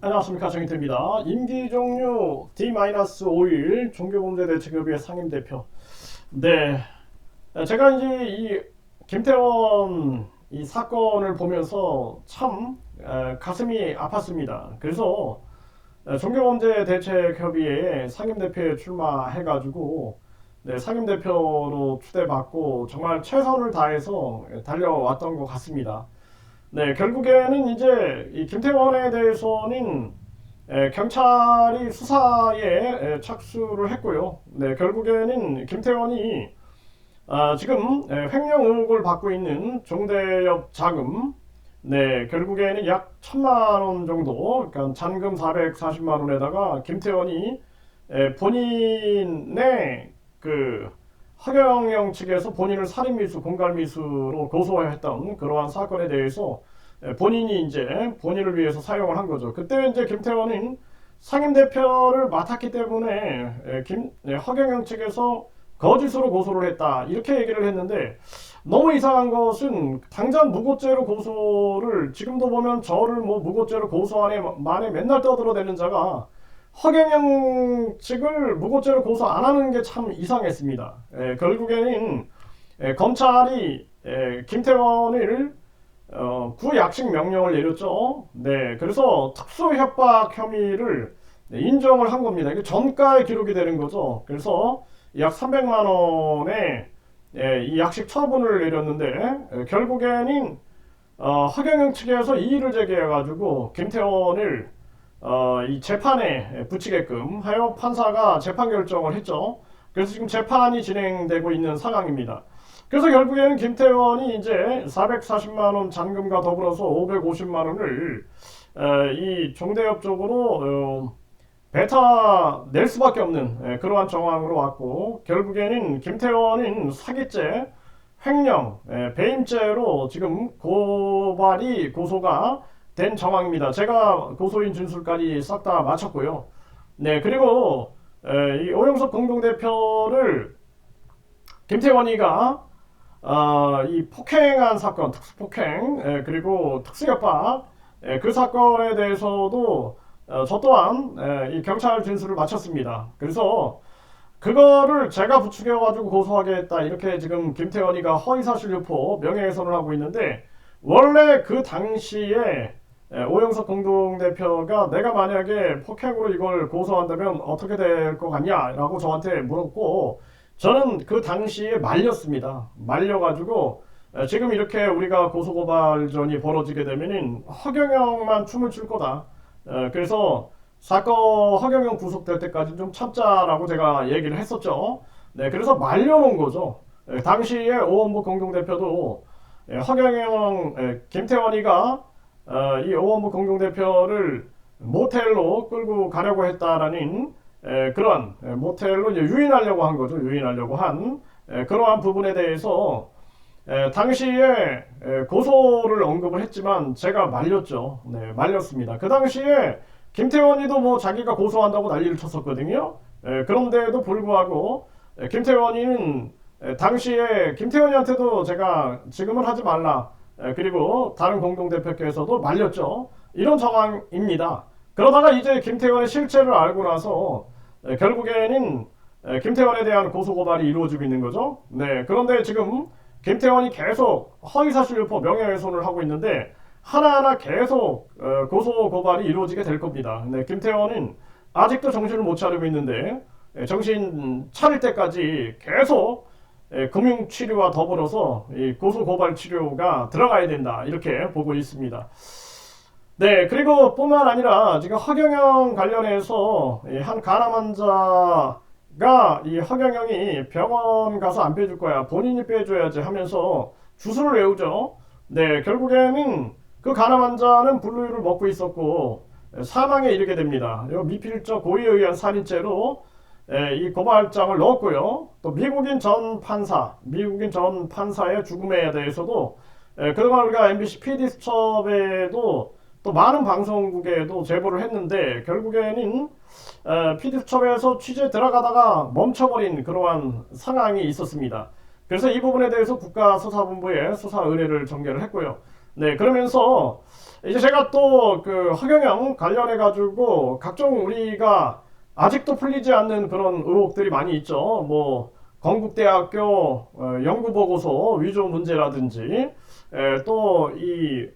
안녕하십니까 정인태입니다. 임기 종료 D-5일 종교범죄 대책협의회 상임대표. 네, 제가 이제 이 김태원 이 사건을 보면서 참 에, 가슴이 아팠습니다. 그래서 에, 종교범죄 대책협의회에 상임대표에 출마해가지고 네, 상임대표로 추대받고 정말 최선을 다해서 달려왔던 것 같습니다. 네, 결국에는 이제 이 김태원에 대해서는 에, 경찰이 수사에 에, 착수를 했고요. 네, 결국에는 김태원이 아, 지금 에, 횡령 의혹을 받고 있는 종대협 자금, 네, 결국에는 약 천만 원 정도, 그러니까 잔금 440만 원에다가 김태원이 에, 본인의 그 허경영 측에서 본인을 살인미수, 공갈미수로 고소했던 그러한 사건에 대해서 본인이 이제 본인을 위해서 사용을 한 거죠. 그때 이제 김태원은 상임 대표를 맡았기 때문에 김, 허경영 측에서 거짓으로 고소를 했다. 이렇게 얘기를 했는데 너무 이상한 것은 당장 무고죄로 고소를 지금도 보면 저를 뭐 무고죄로 고소하네 만에 맨날 떠들어대는 자가 허경영 측을 무고죄로 고소 안 하는 게 참 이상했습니다. 에, 결국에는 에, 검찰이 에, 김태원을 어, 구약식 명령을 내렸죠. 네, 그래서 특수 협박 혐의를 네, 인정을 한 겁니다. 이게 전가에 기록이 되는 거죠. 그래서 약 300만 원의 예, 이 약식 처분을 내렸는데 예, 결국에는 어, 허경영 측에서 이의를 제기해가지고 김태원을 어, 이 재판에 붙이게끔 하여 판사가 재판 결정을 했죠. 그래서 지금 재판이 진행되고 있는 상황입니다. 그래서 결국에는 김태원이 이제 440만 원 잔금과 더불어서 550만 원을 에, 이 종대협 쪽으로 어, 베타 낼 수밖에 없는 에, 그러한 정황으로 왔고 결국에는 김태원은 사기죄, 횡령, 에, 배임죄로 지금 고발이 고소가 된 정황입니다. 제가 고소인 진술까지 싹 다 마쳤고요. 네, 그리고 에, 이 오영석 공동대표를 김태원이가 어, 이 폭행한 사건, 특수폭행, 에, 그리고 특수협박 에, 그 사건에 대해서도 어, 저 또한 에, 이 경찰 진술을 마쳤습니다. 그래서 그거를 제가 부추겨가지고 고소하겠다 이렇게 지금 김태원이가 허위사실 유포 명예훼손을 하고 있는데 원래 그 당시에 예, 오영석 공동대표가 내가 만약에 폭행으로 이걸 고소한다면 어떻게 될 것 같냐라고 저한테 물었고 저는 그 당시에 말렸습니다. 말려가지고 예, 지금 이렇게 우리가 고소고발전이 벌어지게 되면은 허경영만 춤을 출 거다. 예, 그래서 사건 허경영 구속될 때까지 좀 참자라고 제가 얘기를 했었죠. 네, 그래서 말려놓은 거죠. 당시에 오원부 공동대표도 허경영 김태원이가 어, 이 오원부 공동대표를 모텔로 끌고 가려고 했다라는 에, 그런 에, 모텔로 이제 유인하려고 한 거죠. 유인하려고 한 에, 그러한 부분에 대해서 에, 당시에 에, 고소를 언급을 했지만 제가 말렸죠. 네, 말렸습니다. 그 당시에 김태원이도 뭐 자기가 고소한다고 난리를 쳤었거든요. 에, 그런데도 불구하고 에, 김태원이는 에, 당시에 김태원이한테도 제가 지금은 하지 말라. 그리고 다른 공동대표께서도 말렸죠. 이런 상황입니다. 그러다가 이제 김태원의 실체를 알고 나서 결국에는 김태원에 대한 고소고발이 이루어지고 있는 거죠. 네. 그런데 지금 김태원이 계속 허위사실 유포 명예훼손을 하고 있는데 하나하나 계속 어, 고소고발이 이루어지게 될 겁니다. 네. 김태원은 아직도 정신을 못 차리고 있는데 정신 차릴 때까지 계속 예, 금융 치료와 더불어서 고소 고발 치료가 들어가야 된다 이렇게 보고 있습니다. 네 그리고 뿐만 아니라 지금 허경영 관련해서 한 가람 환자가 이 허경영이 병원 가서 안 빼줄 거야 본인이 빼줘야지 하면서 주술을 외우죠. 네 결국에는 그 가람 환자는 분류를 먹고 있었고 사망에 이르게 됩니다. 미필적 고의에 의한 살인죄로 예, 이 고발장을 넣었고요. 또 미국인 전 판사, 미국인 전 판사의 죽음에 대해서도 예, 그동안 우리가 MBC PD 수첩에도 또 많은 방송국에도 제보를 했는데 결국에는 에, PD 수첩에서 취재 들어가다가 멈춰버린 그러한 상황이 있었습니다. 그래서 이 부분에 대해서 국가수사본부에 수사 의뢰를 전개를 했고요. 네, 그러면서 이제 제가 또 그 허경영 관련해 가지고 각종 우리가 아직도 풀리지 않는 그런 의혹들이 많이 있죠. 뭐 건국대학교 어, 연구보고서 위조 문제라든지 또 이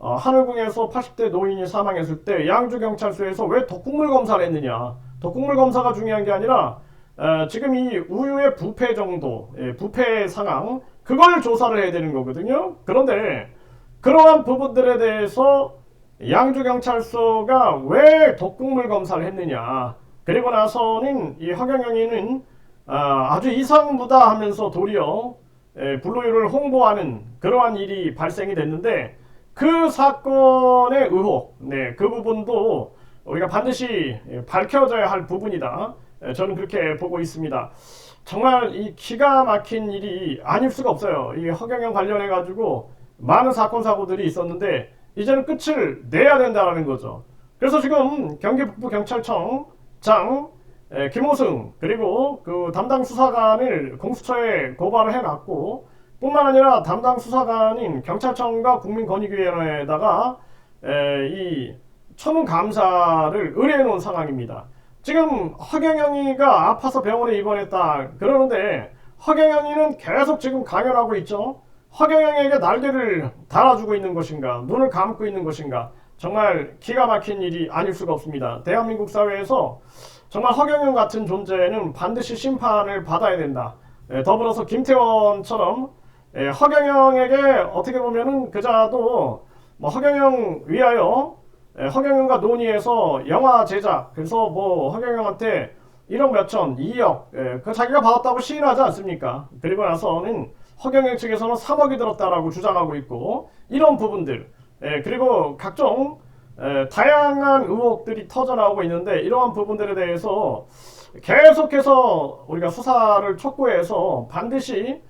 어, 하늘궁에서 80대 노인이 사망했을 때 양주경찰서에서 왜 독극물 검사를 했느냐. 독극물 검사가 중요한 게 아니라 에, 지금 이 우유의 부패 정도, 예, 부패 상황, 그걸 조사를 해야 되는 거거든요. 그런데 그러한 부분들에 대해서 양주경찰서가 왜 독극물 검사를 했느냐. 그리고 나서는 이 허경영이는 아, 아주 이상무다 하면서 도리어 에, 불로유를 홍보하는 그러한 일이 발생이 됐는데 그 사건의 의혹, 네, 그 부분도 우리가 반드시 밝혀져야 할 부분이다. 저는 그렇게 보고 있습니다. 정말 이 기가 막힌 일이 아닐 수가 없어요. 이 허경영 관련해 가지고 많은 사건 사고들이 있었는데 이제는 끝을 내야 된다는 거죠. 그래서 지금 경기 북부 경찰청 장 김호승 그리고 그 담당 수사관을 공수처에 고발을 해놨고 뿐만 아니라 담당 수사관인 경찰청과 국민권익위원회에다가 이 청문 감사를 의뢰해 놓은 상황입니다. 지금 허경영이가 아파서 병원에 입원했다 그러는데 허경영이는 계속 지금 강연하고 있죠. 허경영에게 날개를 달아주고 있는 것인가, 눈을 감고 있는 것인가, 정말 기가 막힌 일이 아닐 수가 없습니다. 대한민국 사회에서 정말 허경영 같은 존재는 반드시 심판을 받아야 된다. 더불어서 김태원처럼 예, 허경영에게 어떻게 보면은 그자도 뭐 허경영 위하여 예, 허경영과 논의해서 영화 제작 그래서 뭐 허경영한테 1억 몇천, 2억 예, 그 자기가 받았다고 시인하지 않습니까? 그리고 나서는 허경영 측에서는 3억이 들었다라고 주장하고 있고 이런 부분들 예, 그리고 각종 예, 다양한 의혹들이 터져나오고 있는데 이러한 부분들에 대해서 계속해서 우리가 수사를 촉구해서 반드시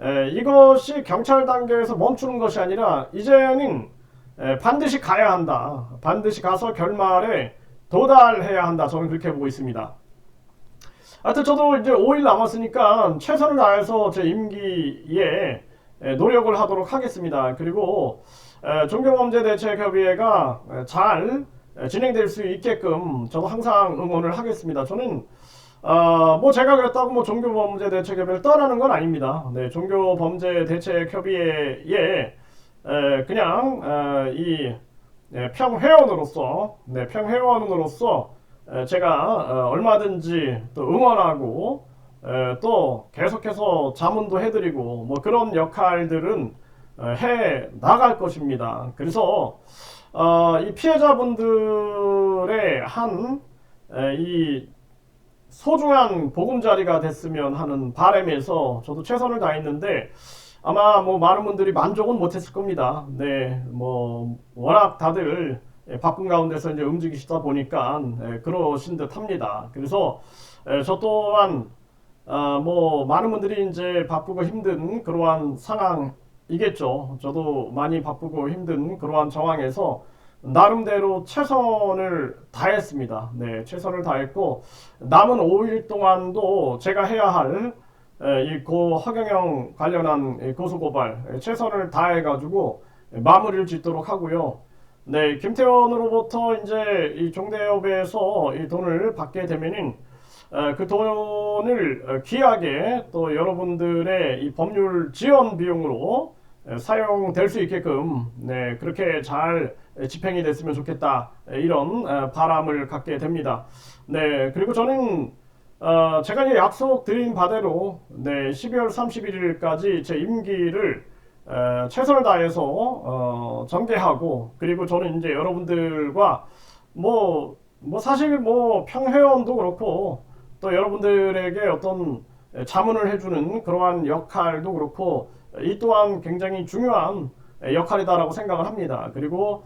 에, 이것이 경찰 단계에서 멈추는 것이 아니라 이제는 에, 반드시 가야 한다. 반드시 가서 결말에 도달해야 한다. 저는 그렇게 보고 있습니다. 하여튼 저도 이제 5일 남았으니까 최선을 다해서 제 임기에 에, 노력을 하도록 하겠습니다. 그리고 종교범죄대책협의회가 잘 진행될 수 있게끔 저도 항상 응원을 하겠습니다. 저는 어, 뭐 제가 그랬다고 뭐 종교 범죄 대책 협의를 떠나는 건 아닙니다. 네, 종교 범죄 대책 협의회에 에, 그냥 에, 이 네, 평회원으로서 네, 평회원으로서 에, 제가 어, 얼마든지 또 응원하고 에, 또 계속해서 자문도 해드리고 뭐 그런 역할들은 어, 해 나갈 것입니다. 그래서 어, 이 피해자분들의 한이 소중한 보금자리가 됐으면 하는 바람에서 저도 최선을 다했는데 아마 뭐 많은 분들이 만족은 못했을 겁니다. 네, 뭐 워낙 다들 바쁜 가운데서 이제 움직이시다 보니까 예, 그러신 듯합니다. 그래서 예, 저 또한 아, 뭐 많은 분들이 이제 바쁘고 힘든 그러한 상황이겠죠. 저도 많이 바쁘고 힘든 그러한 정황에서 나름대로 최선을 다했습니다. 네, 최선을 다했고 남은 5일 동안도 제가 해야 할 이고 허경영 관련한 고소 고발 최선을 다해 가지고 마무리를 짓도록 하고요. 네, 김태원으로부터 이제 이 종대협에서 이 돈을 받게 되면은 그 돈을 귀하게 또 여러분들의 이 법률 지원 비용으로 사용될 수 있게끔 네, 그렇게 잘 집행이 됐으면 좋겠다 이런 바람을 갖게 됩니다. 네 그리고 저는 어, 제가 이제 약속 드린 바대로 네 12월 31일까지 제 임기를 에, 최선을 다해서 어, 전개하고 그리고 저는 이제 여러분들과 뭐, 뭐 사실 뭐 평회원도 그렇고 또 여러분들에게 어떤 자문을 해주는 그러한 역할도 그렇고 이 또한 굉장히 중요한 역할이다라고 생각을 합니다. 그리고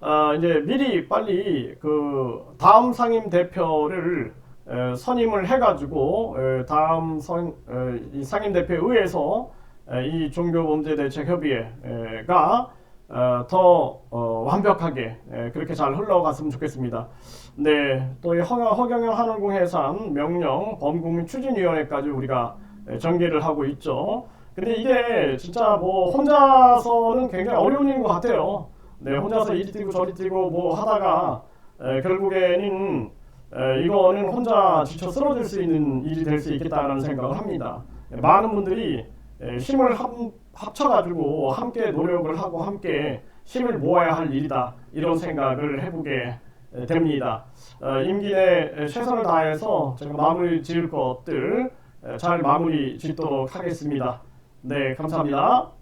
어, 이제 미리 빨리 그 다음 상임 대표를 에, 선임을 해가지고 에, 다음 선, 에, 이 상임 대표에 의해서 에, 이 종교범죄대책협의회가 어, 더 어, 완벽하게 에, 그렇게 잘 흘러갔으면 좋겠습니다. 네, 또 이 허경영 한울공 해산 명령 범국민 추진위원회까지 우리가 에, 전개를 하고 있죠. 근데 이게 진짜 뭐 혼자서는 굉장히 어려운 일인 것 같아요. 네, 혼자서 이리 뛰고 저리 뛰고 뭐 하다가 에, 결국에는 에, 이거는 혼자 지쳐 쓰러질 수 있는 일이 될 수 있겠다는 생각을 합니다. 네, 많은 분들이 에, 힘을 합, 합쳐가지고 함께 노력을 하고 함께 힘을 모아야 할 일이다 이런 생각을 해보게 에, 됩니다. 어, 임기 내 최선을 다해서 제가 마무리 지을 것들 에, 잘 마무리 짓도록 하겠습니다. 네, 감사합니다.